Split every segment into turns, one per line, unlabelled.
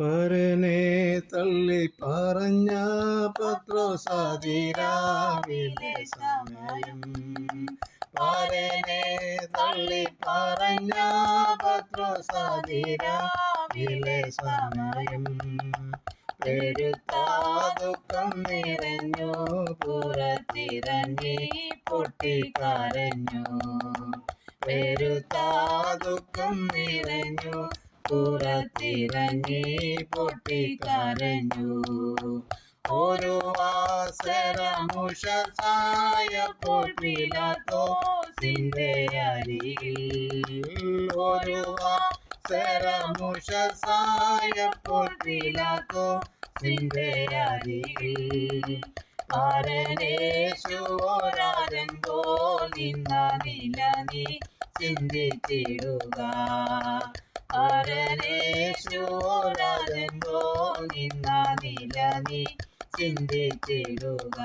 പരനെ തള്ളി പറഞ്ഞ പത്രോസാതിരാവിലെ സമയം. പരനെ തള്ളി പറഞ്ഞ പത്രോസാതിരാവിലെ സമയം. പെരുത്താ ദുഃഖം നിറഞ്ഞു പുറത്തിറങ്ങി പൊട്ടിക്കരഞ്ഞു പെരുത്താ ദുഃഖം നിറഞ്ഞു പുറത്തിറങ്ങി പൊട്ടിക്കരഞ്ഞു. ഒരു വാസരമുഷസായപ്പോൾ പിലാത്തോസിന്റെ അരികിൽ. ഒരു വാസരമുഷസായപ്പോൾ പിലാത്തോസിന്റെ അരികിൽ. ആരനേശുവോരാജൻ പോൽ നിന്ന നില നീ ചിന്തിച്ചിടുക. ചിന്തിച്ചിടുക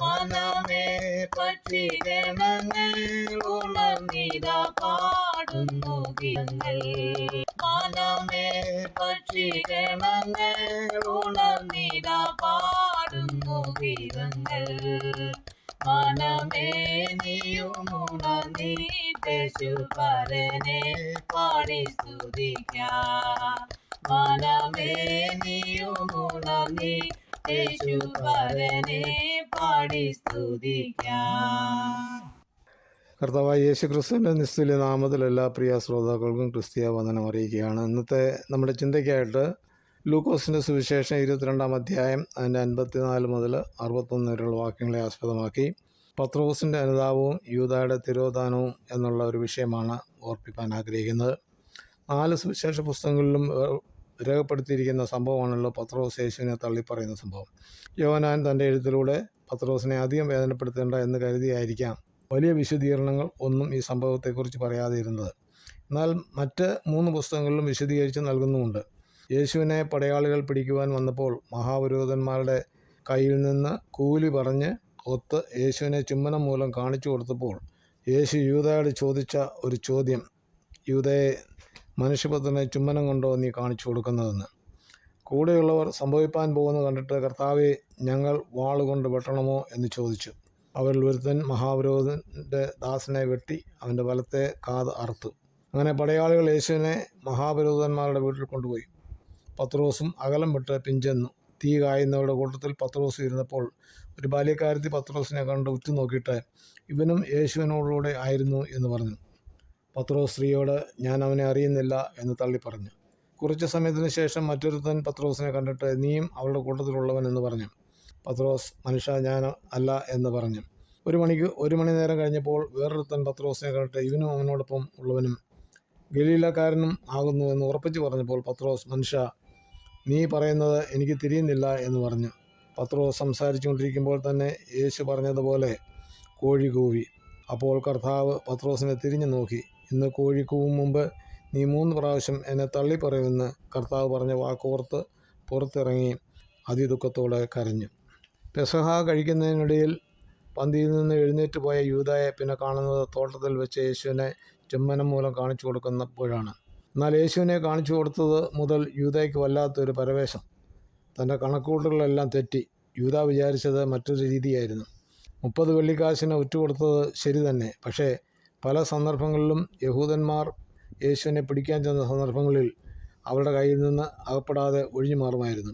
മനമേ പക്ഷിഗണങ്ങൾ ഉണർന്നിത പാടുന്നു ഗീതങ്ങൾ മനമേ പക്ഷിഗണങ്ങൾ ഉണർന്നിത പാടുന്നു ഗീതങ്ങൾ മനമേ നീയും ഉണർന്നീട്ടു പരനെ പാടി സ്തുതിക്കാം. മനമേ സ്തുതിക്കാം.
കർത്താവായ യേശു ക്രിസ്തുവിന്റെ നിസ്തുല്യ നാമത്തിൽ എല്ലാ പ്രിയ ശ്രോതാക്കൾക്കും ക്രിസ്തീയ വന്ദനം അറിയിക്കുകയാണ്. ഇന്നത്തെ നമ്മുടെ ചിന്തയ്ക്കായിട്ട് ലൂക്കോസിന്റെ സുവിശേഷം ഇരുപത്തിരണ്ടാം അധ്യായം അതിന്റെ അൻപത്തിനാല് മുതൽ അറുപത്തൊന്ന് വരെയുള്ള വാക്യങ്ങളെ ആസ്പദമാക്കി. പത്രോസിന്റെ അനുതാപവും യൂതായുടെ തിരോധാനവും എന്നുള്ള ഒരു വിഷയമാണ് ഓർപ്പിക്കാൻ ആഗ്രഹിക്കുന്നത്. നാല് സുവിശേഷ പുസ്തകങ്ങളിലും രേഖപ്പെടുത്തിയിരിക്കുന്ന സംഭവമാണല്ലോ പത്രോസ് യേശുവിനെ തള്ളിപ്പറയുന്ന സംഭവം. യോവനാൻ തന്റെ എഴുത്തിലൂടെ പത്രോസിനെ അധികം വേദനപ്പെടുത്തേണ്ട എന്ന് കരുതിയായിരിക്കാം. വലിയ വിശദീകരണങ്ങൾ ഒന്നും ഈ സംഭവത്തെക്കുറിച്ച് പറയാതെ ഇരുന്നത് എന്നാൽ മറ്റ് മൂന്ന് പുസ്തകങ്ങളിലും വിശദീകരിച്ച് നൽകുന്നുമുണ്ട്. യേശുവിനെ പടയാളികൾ പിടിക്കുവാൻ വന്നപ്പോൾ മഹാപുരോഹിതന്മാരുടെ കയ്യിൽ നിന്ന് കൂലി പറഞ്ഞ് ഒത്ത് യേശുവിനെ ചുമ്മനം മൂലം കാണിച്ചു കൊടുത്തപ്പോൾ യേശു യൂതയോട് ചോദിച്ച ഒരു ചോദ്യം. യൂതയെ മനുഷ്യപുത്രനെ ചുമ്മനം കൊണ്ടോ നീ കാണിച്ചു കൊടുക്കുന്നതെന്ന്. കൂടെയുള്ളവർ സംഭവിപ്പാൻ പോകുന്നത് കണ്ടിട്ട് കർത്താവെ ഞങ്ങൾ വാളുകൊണ്ട് വെട്ടണമോ എന്ന് ചോദിച്ചു. അവരിൽ ഒരുത്തൻ മഹാപുരോഹിതന്റെ ദാസനെ വെട്ടി അവന്റെ വലത്തെ കാത് അറുത്തു. അങ്ങനെ പടയാളികൾ യേശുവിനെ മഹാപുരോഹിതന്മാരുടെ വീട്ടിൽ കൊണ്ടുപോയി. പത്രോസും അകലം വിട്ട് പിഞ്ചെന്നു തീ കായുന്നവരുടെ കൂട്ടത്തിൽ പത്രോസ് ഇരുന്നപ്പോൾ ഒരു ബാല്യക്കാരത്തി പത്രോസിനെ കണ്ട് ഉറ്റുനോക്കിയിട്ട് ഇവനും യേശുവിനോടുകൂടെ ആയിരുന്നു എന്ന് പറഞ്ഞു. പത്രോസ് സ്ത്രീയോട് ഞാൻ അവനെ അറിയുന്നില്ല എന്ന് തള്ളി പറഞ്ഞു. കുറച്ച് സമയത്തിന് ശേഷം മറ്റൊരുത്തൻ പത്രോസിനെ കണ്ടിട്ട് നീയും അവളുടെ കൂട്ടത്തിലുള്ളവൻ എന്ന് പറഞ്ഞു. പത്രോസ് മനുഷ്യ ഞാൻ അല്ല എന്ന് പറഞ്ഞു. ഒരു മണിക്ക് ഒരു മണി നേരം കഴിഞ്ഞപ്പോൾ വേറൊരുത്തൻ പത്രോസിനെ കണ്ടിട്ട് ഇവനും അവനോടൊപ്പം ഉള്ളവനും ഗലീലക്കാരനും ആകുന്നു എന്ന് ഉറപ്പിച്ചു പറഞ്ഞപ്പോൾ പത്രോസ് മനുഷ്യ നീ പറയുന്നത് എനിക്ക് തിരിയുന്നില്ല എന്ന് പറഞ്ഞു. പത്രോസ് സംസാരിച്ചുകൊണ്ടിരിക്കുമ്പോൾ തന്നെ യേശു പറഞ്ഞതുപോലെ കോഴി കൂവി അപ്പോൾ കർത്താവ് പത്രോസിനെ തിരിഞ്ഞു നോക്കി. ഇന്ന് കോഴി കൂവും മുമ്പ് നീ മൂന്ന് പ്രാവശ്യം എന്നെ തള്ളി പറയുമെന്ന് കർത്താവ് പറഞ്ഞ വാക്കോർത്ത് പുറത്തിറങ്ങി അതിദുഃഖത്തോടെ കരഞ്ഞു. പെസഹ കഴിക്കുന്നതിനിടയിൽ പന്തിയിൽ നിന്ന് എഴുന്നേറ്റ് പോയ യൂതായെ പിന്നെ കാണുന്നത് തോട്ടത്തിൽ വെച്ച് യേശുവിനെ ചുമ്മനം മൂലം കാണിച്ചു കൊടുക്കുന്നപ്പോഴാണ്. എന്നാൽ യേശുവിനെ കാണിച്ചു കൊടുത്തത് മുതൽ യൂതയ്ക്ക് വല്ലാത്തൊരു പരവേശം. തന്റെ കണക്കുകൂട്ടലുകളെല്ലാം തെറ്റി. യൂത വിചാരിച്ചത് മറ്റൊരു രീതിയായിരുന്നു. മുപ്പത് വെള്ളിക്കാശിന് ഉറ്റുകൊടുത്തത് ശരി തന്നെ. പക്ഷേ പല സന്ദർഭങ്ങളിലും യഹൂദന്മാർ യേശുവിനെ പിടിക്കാൻ ചെന്ന സന്ദർഭങ്ങളിൽ അവരുടെ കയ്യിൽ നിന്ന് അകപ്പെടാതെ ഒഴിഞ്ഞു മാറുമായിരുന്നു.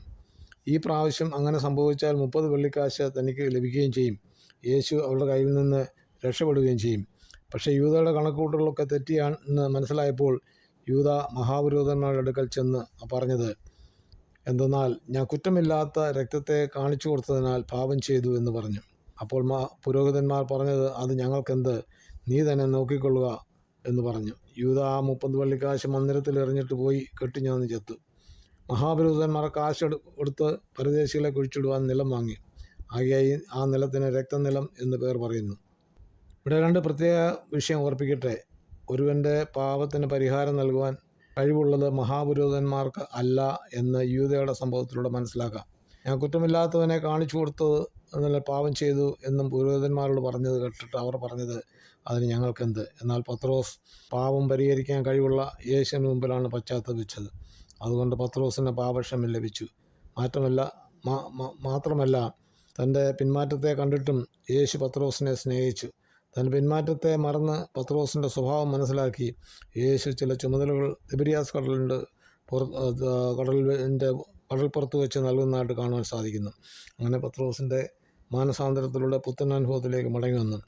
ഈ പ്രാവശ്യം അങ്ങനെ സംഭവിച്ചാൽ മുപ്പത് വെള്ളിക്കാശ് തനിക്ക് ലഭിക്കുകയും ചെയ്യും. യേശു അവരുടെ കയ്യിൽ നിന്ന് രക്ഷപ്പെടുകയും ചെയ്യും. പക്ഷേ യൂതയുടെ കണക്കുകൂട്ടലൊക്കെ തെറ്റിയാണെന്ന് മനസ്സിലായപ്പോൾ യൂത മഹാപുരോധന്മാരുടെ അടുക്കൽ ചെന്ന് പറഞ്ഞത് എന്തെന്നാൽ ഞാൻ കുറ്റമില്ലാത്ത രക്തത്തെ കാണിച്ചു കൊടുത്തതിനാൽ പാപം ചെയ്തു എന്ന് പറഞ്ഞു. അപ്പോൾ മാ പുരോഹിതന്മാർ പറഞ്ഞത് അത് ഞങ്ങൾക്കെന്ത്? നീ തന്നെ നോക്കിക്കൊള്ളുക എന്ന് പറഞ്ഞു. യൂത ആ മുപ്പത് വള്ളിക്കാശ് മന്ദിരത്തിൽ എറിഞ്ഞിട്ട് പോയി കെട്ടിഞ്ഞാന്ന് ചത്തു. മഹാപുരോഹിതന്മാർ കാശ് എടുത്ത് പരദേശികളെ കുഴിച്ചിടുവാൻ നിലം വാങ്ങി. ആകെയായി ആ നിലത്തിന് രക്തനിലം എന്ന് പേർ പറയുന്നു. ഇവിടെ രണ്ട് പ്രത്യേക വിഷയം ഓർപ്പിക്കട്ടെ. ഒരുവന്റെ പാപത്തിന് പരിഹാരം നൽകുവാൻ കഴിവുള്ളത് മഹാപുരോഹിതന്മാർക്ക് അല്ല എന്ന് യൂതയുടെ സംഭവത്തിലൂടെ മനസ്സിലാക്കാം. ഞാൻ കുറ്റമില്ലാത്തവനെ കാണിച്ചു കൊടുത്തത് എന്നുള്ള പാപം ചെയ്തു എന്നും പുരോഹിതന്മാരോട് പറഞ്ഞത് കേട്ടിട്ട് അവർ പറഞ്ഞത് അതിന് ഞങ്ങൾക്കെന്ത്? എന്നാൽ പത്രോസ് പാപം പരിഹരിക്കാൻ കഴിവുള്ള യേശുവിന് മുമ്പിലാണ് പശ്ചാത്തപിച്ചത് അതുകൊണ്ട് പത്രോസിന് പാപക്ഷമം ലഭിച്ചു. മാറ്റമല്ല മാത്രമല്ല തന്റെ പിന്മാറ്റത്തെ കണ്ടിട്ടും യേശു പത്രോസിനെ സ്നേഹിച്ചു. തന്റെ പിന്മാറ്റത്തെ മറന്ന് പത്രോസിന്റെ സ്വഭാവം മനസ്സിലാക്കി യേശു ചില ചുമതലകൾ തിബിരിയാസ് കടലിന്റെ പുറ കടലിന്റെ കടൽപ്പുറത്ത് വെച്ച് നൽകുന്നതായിട്ട് കാണുവാൻ സാധിക്കുന്നു. അങ്ങനെ പത്രോസിന്റെ മാനസാന്തരത്തിലൂടെ പുത്തൻ അനുഭവത്തിലേക്ക് മടങ്ങി വന്നു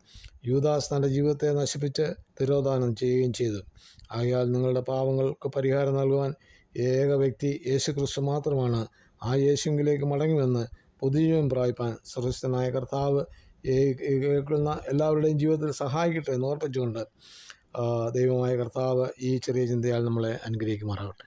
യൂദാസ് തന്റെ ജീവിതത്തെ നശിപ്പിച്ച് തിരോധാനം ചെയ്യുകയും ചെയ്തു. ആകയാൽ നിങ്ങളുടെ പാവങ്ങൾക്ക് പരിഹാരം നൽകുവാൻ ഏക വ്യക്തി യേശു ക്രിസ്തു മാത്രമാണ്. ആ യേശുവിലേക്ക് മടങ്ങി വന്ന് പ്രായ്പാൻ സുരക്ഷിതനായ കർത്താവ് കേൾക്കുന്ന എല്ലാവരുടെയും ജീവിതത്തിൽ സഹായിക്കട്ടെ എന്ന് ഓർപ്പിച്ചുകൊണ്ട് ദൈവമായ കർത്താവ് ഈ ചെറിയ ചിന്തയാൽ നമ്മളെ അനുഗ്രഹിക്കുമാറാകട്ടെ.